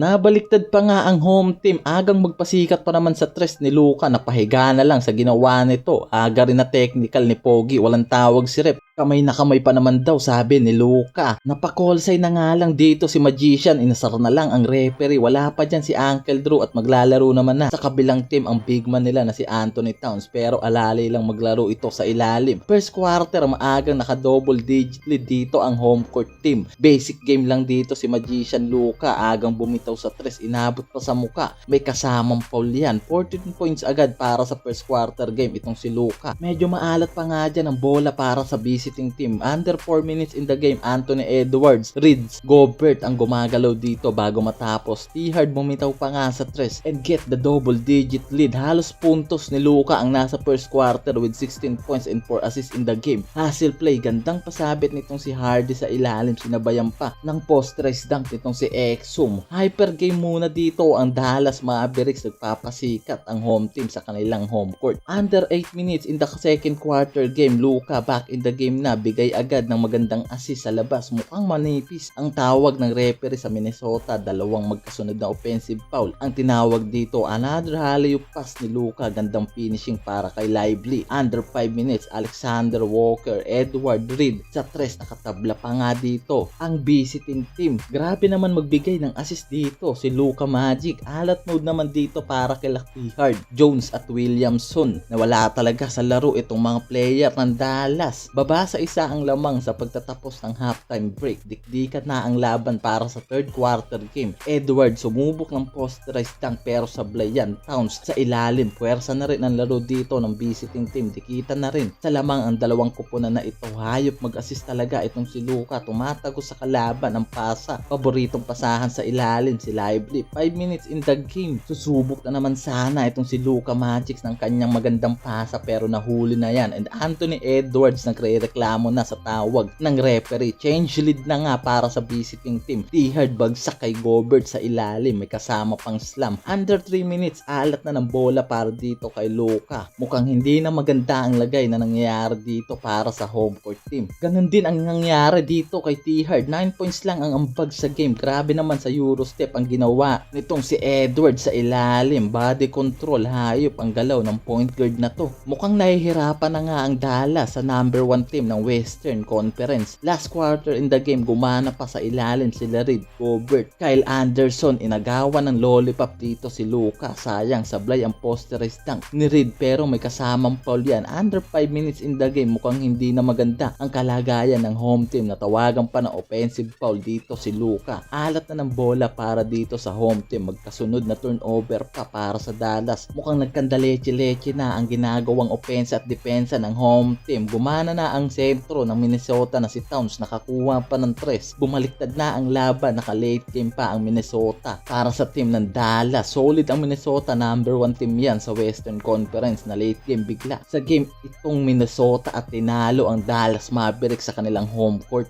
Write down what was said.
Nabaliktad pa nga ang home team. Agang magpasikat pa naman sa tres ni Luka. Napahiga na lang sa ginawa nito. Aga rin na technical ni Pogi. Walang tawag si Rep. Kamay na kamay pa naman daw sabi ni Luka. Napakolsay na nga lang dito si Magician. Inasar na lang ang referee. Wala pa dyan si Uncle Drew at maglalaro naman na sa kabilang team ang big man nila na si Anthony Towns. Pero alalay lang maglaro ito sa ilalim. First quarter maagang naka-double digit lead dito ang home court team. Basic game lang dito si Magician Luka. Agang bumitaw sa tres. Inabot pa sa muka. May kasamang foul yan. 14 points agad para sa first quarter game itong si Luka. Medyo maalat pa nga dyan ang bola para sa visiting team. Under 4 minutes in the game, Anthony Edwards, Reeds, Gobert ang gumagalaw dito bago matapos. T-Hard bumitaw pa nga sa tres and get the double digit lead. Halos puntos ni Luka ang nasa first quarter with 16 points and 4 assists in the game. Hustle play, gandang pasabit nitong si Hardy sa ilalim, sinabayan pa ng post-race dunk nitong si Exum. Hyper game muna dito ang Dallas Mavericks nagpapasikat ang home team sa kanilang home court. Under 8 minutes in the second quarter game, Luka back in the game na bigay agad ng magandang assist sa labas. Mukhang manipis ang tawag ng referee sa Minnesota. Dalawang magkasunod na offensive foul. Ang tinawag dito, another alley pass ni Luka. Gandang finishing para kay Lively. Under 5 minutes, Alexander Walker, Edward Reed sa tres nakatabla pa nga dito. Ang visiting team. Grabe naman magbigay ng assist dito si Luka Magic. Alat mode naman dito para kay Lucky Hard, Jones at Williamson na wala talaga sa laro itong mga player ng Dallas. Baba sa isa ang lamang sa pagtatapos ng halftime break. Dikdikan na ang laban para sa third quarter game. Edward sumubok ng posterized dunk pero sablay yan. Towns sa ilalim. Puwersa na rin ang laro dito ng visiting team. Dikita na rin sa lamang ang dalawang kupunan na ito. Hayop mag-assist talaga itong si Luka. Tumatago sa kalaban ang pasa. Paboritong pasahan sa ilalim si Lively. 5 minutes in the game. Susubok na naman sana itong si Luka Magic ng kanyang magandang pasa pero nahuli na yan. And Anthony Edwards nagre-reklamo na sa tawag ng referee. Change lead na nga para sa visiting team. T-hard bagsak kay Gobert sa ilalim. May kasama pang slam. Under 3 minutes, alat na ng bola para dito kay Luka. Mukhang hindi na maganda ang lagay na nangyayari dito para sa home court team. Ganon din ang nangyayari dito kay T-hard. 9 points lang ang ambag sa game. Grabe naman sa Eurostep ang ginawa nitong si Edwards sa ilalim. Body control, hayop ang galaw ng point guard na to. Mukhang nahihirapan na nga ang Dallas sa number 1 team ng Western Conference. Last quarter in the game, gumana pa sa ilalim sila Reed, Gobert, Kyle Anderson, inagawa ng lollipop dito si Luka. Sayang, sablay ang posterized dunk ni Reed pero may kasamang foul yan. Under 5 minutes in the game, mukhang hindi na maganda ang kalagayan ng home team. Natawagan pa ng offensive foul dito si Luka. Alat na ng bola para dito sa home team. Magkasunod na turnover pa para sa Dallas. Mukhang nagkandaleche-leche na ang ginagawang offense at depensa ng home team. Gumana na ang sentro ng Minnesota na si Towns. Nakakuha pa ng tres. Bumaliktad na ang laban. Naka-late game pa ang Minnesota. Para sa team ng Dallas. Solid ang Minnesota. Number 1 team yan sa Western Conference na late game bigla. Sa game itong Minnesota at tinalo ang Dallas Mavericks sa kanilang home court.